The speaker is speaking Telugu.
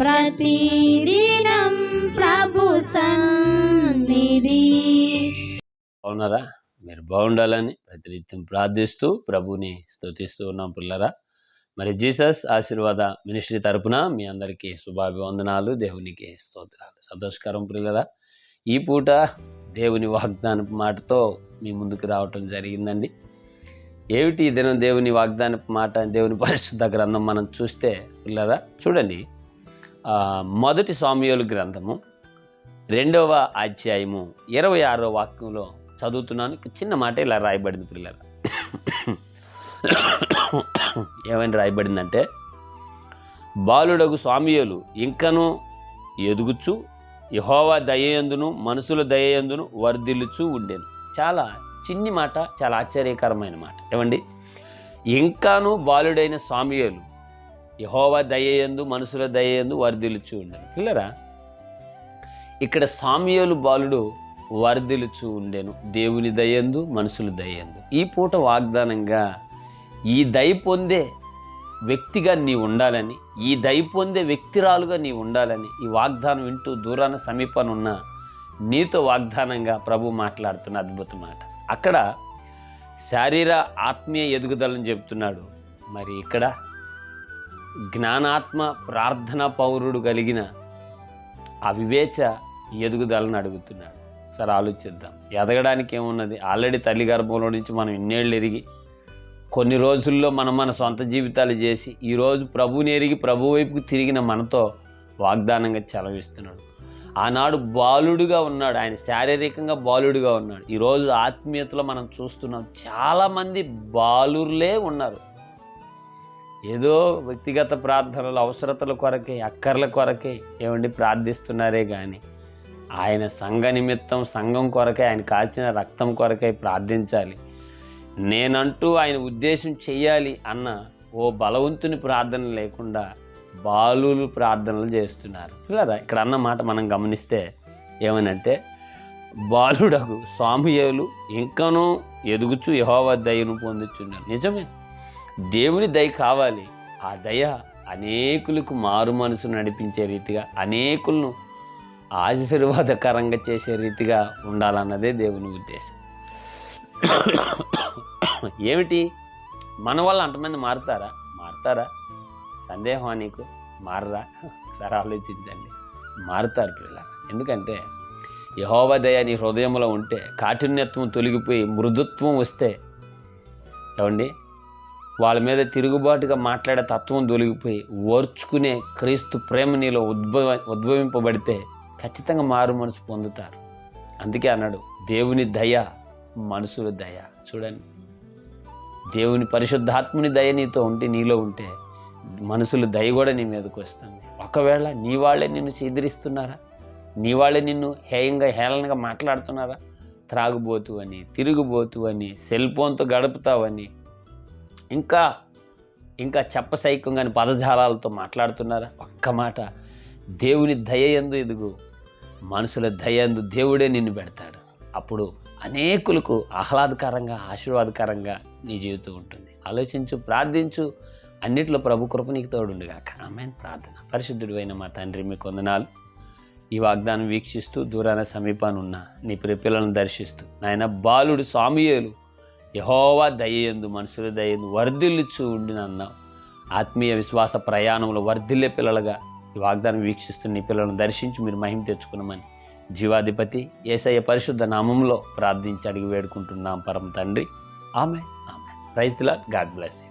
ప్రతిదినం ప్రభు సన్నిధి. అవునారా మీరు బాగుండాలని ప్రతినిత్యం ప్రార్థిస్తూ ప్రభుని స్తుతిస్తూ ఉన్నాం పిల్లరా. మరి జీసస్ ఆశీర్వాద మినిస్ట్రీ తరపున మీ అందరికీ శుభాభివందనాలు దేవునికి స్తోత్రాలు. సంతోషకరం పిల్లరా ఈ పూట దేవుని వాగ్దానపు మాటతో మీ ముందుకు రావటం జరిగిందండి. ఏమిటి ఈ దినం దేవుని వాగ్దాన మాట దేవుని పరిశుద్ధ గ్రంథం మనం చూస్తే లేదా చూడండి. మొదటి సామ్యుల గ్రంథము రెండవ అధ్యాయము ఇరవై ఆరో వాక్యంలో చదువుతున్నాను. చిన్న మాట ఇలా రాయబడింది పిల్లల ఏమైనా రాయబడిందంటే బాలుడగు స్వామియులు ఇంకను ఎదుగుచు యహోవా దయయందును మనుషుల దయయందును వర్ధిల్లుచూ ఉండేను. చాలా చిన్ని మాట చాలా ఆశ్చర్యకరమైన మాట. ఏమండి? ఇంకాను బాలుడైన స్వామియులు యహోవా దయ్యందు మనుషుల దయ్యందు వర్ధిల్లుచు ఉండను. పిల్లరా ఇక్కడ సామ్యులు బాలుడు వర్ధిల్లుచు ఉండెను. దేవుని దయందు మనుషుల దయ్యందు. ఈ పూట వాగ్దానంగా ఈ దయ పొందే వ్యక్తిగా నీ ఉండాలని ఈ దయ పొందే వ్యక్తిరాలుగా నీ ఉండాలని ఈ వాగ్దానం వింటూ దూరాన సమీపాన ఉన్న నీతో వాగ్దానంగా ప్రభు మాట్లాడుతున్న అద్భుత మాట. అక్కడ శారీర ఆత్మీయ ఎదుగుదలని చెప్తున్నాడు మరి ఇక్కడ జ్ఞానాత్మ ప్రార్థన పౌరుడు కలిగిన అవివేచ ఎదుగుదలను అడుగుతున్నాడు. సరే ఆలోచిద్దాం. ఎదగడానికి ఏమున్నది? ఆల్రెడీ తల్లి గర్భంలో నుంచి మనం ఇన్నేళ్ళు ఎరిగి కొన్ని రోజుల్లో మనం మన సొంత జీవితాలు చేసి ఈరోజు ప్రభువుని ఎరిగి ప్రభు వైపుకు తిరిగిన మనతో వాగ్దానంగా చలవిస్తున్నాడు ఆనాడు బాలుడుగా ఉన్నాడు. ఆయన శారీరకంగా బాలుడుగా ఉన్నాడు. ఈరోజు ఆత్మీయతలో మనం చూస్తున్నాం చాలామంది బాలుర్లే ఉన్నారు. ఏదో వ్యక్తిగత ప్రార్థనలు అవసరతల కొరకే అక్కర్ల కొరకే ఏమండి ప్రార్థిస్తున్నారే కానీ ఆయన సంఘ నిమిత్తం సంఘం కొరకే ఆయన కాల్చిన రక్తం కొరకై ప్రార్థించాలి. నేనంటూ ఆయన ఉద్దేశం చేయాలి అన్న ఓ బలవంతుని ప్రార్థన లేకుండా బాలులు ప్రార్థనలు చేస్తున్నారు. కదా ఇక్కడ అన్న మాట మనం గమనిస్తే ఏమనంటే బాలుడకు స్వామియేలు ఇంకనూ ఎదుగుచు యహోవ దయను పొందుచున్నారు నిజమే. దేవుని దయ కావాలి. ఆ దయ అనేకులకు మారు మనసు నడిపించే రీతిగా అనేకులను ఆశీర్వాదకరంగా చేసే రీతిగా ఉండాలన్నదే దేవుని ఉద్దేశం. ఏమిటి? మన వల్ల అంతమంది మారుతారా? మారుతారా? సందేహం నీకు? మారరా ఒకసారి ఆలోచించండి. మారుతారు పిల్లలు. ఎందుకంటే యహోవదయ నీ హృదయంలో ఉంటే కాఠిన్యత్వం తొలగిపోయి మృదుత్వం వస్తే ఏమండి? వాళ్ళ మీద తిరుగుబాటుగా మాట్లాడే తత్వం తొలగిపోయి ఓర్చుకునే క్రీస్తు ప్రేమ నీలో ఉద్భవ ఉద్భవింపబడితే ఖచ్చితంగా మారు మనసు పొందుతారు. అందుకే అన్నాడు దేవుని దయ మనుషుల దయ. చూడండి. దేవుని పరిశుద్ధాత్ముని దయ నీతో ఉంటే నీలో ఉంటే మనుషుల దయ కూడా నీ మీదకి వస్తుంది. ఒకవేళ నీ వాళ్ళే నిన్ను చెదిరిస్తున్నారా? నీ వాళ్ళే నిన్ను హేయంగా హేళనగా మాట్లాడుతున్నారా? త్రాగుబోతు అని తిరుగుబోతు అని సెల్ ఫోన్తో గడుపుతావని ఇంకా ఇంకా చెప్పసైకంగాని పదజాలాలతో మాట్లాడుతున్నారా? ఒక్క మాట దేవుని దయ ఎందు ఎదుగు మనుషుల దయ ఎందు దేవుడే నిన్ను పెడతాడు. అప్పుడు అనేకులకు ఆహ్లాదకరంగా ఆశీర్వాదకరంగా నీ జీవితం ఉంటుంది. ఆలోచించు ప్రార్థించు అన్నిట్లో ప్రభు కృప నీకు తోడుండుగాక. ఆమె ప్రార్థన. పరిశుద్ధుడు అయిన మా తండ్రి మీ కొందనాలు ఈ వాగ్దానం వీక్షిస్తూ దూరాన సమీపాన్ని ఉన్న నీ ప్రిపిలను దర్శిస్తూ నాయన బాలుడు స్వామియేలు యహోవా దయ్యందు మనుషుల దయ్యందు వర్ధిల్లుచు ఉండిన ఆత్మీయ విశ్వాస ప్రయాణంలో వర్ధిల్లే పిల్లలుగా ఈ వాగ్దానం వీక్షిస్తున్న నీ పిల్లలను దర్శించి మీరు మహిమ తెచ్చుకున్నామని జీవాధిపతి ఏసయ్య పరిశుద్ధ నామంలో ప్రార్థించి అడిగి వేడుకుంటున్నాం పరమ తండ్రి. ఆమె ఆమె ప్రైజ్ దిలా గాడ్ బ్లెస్ యూ.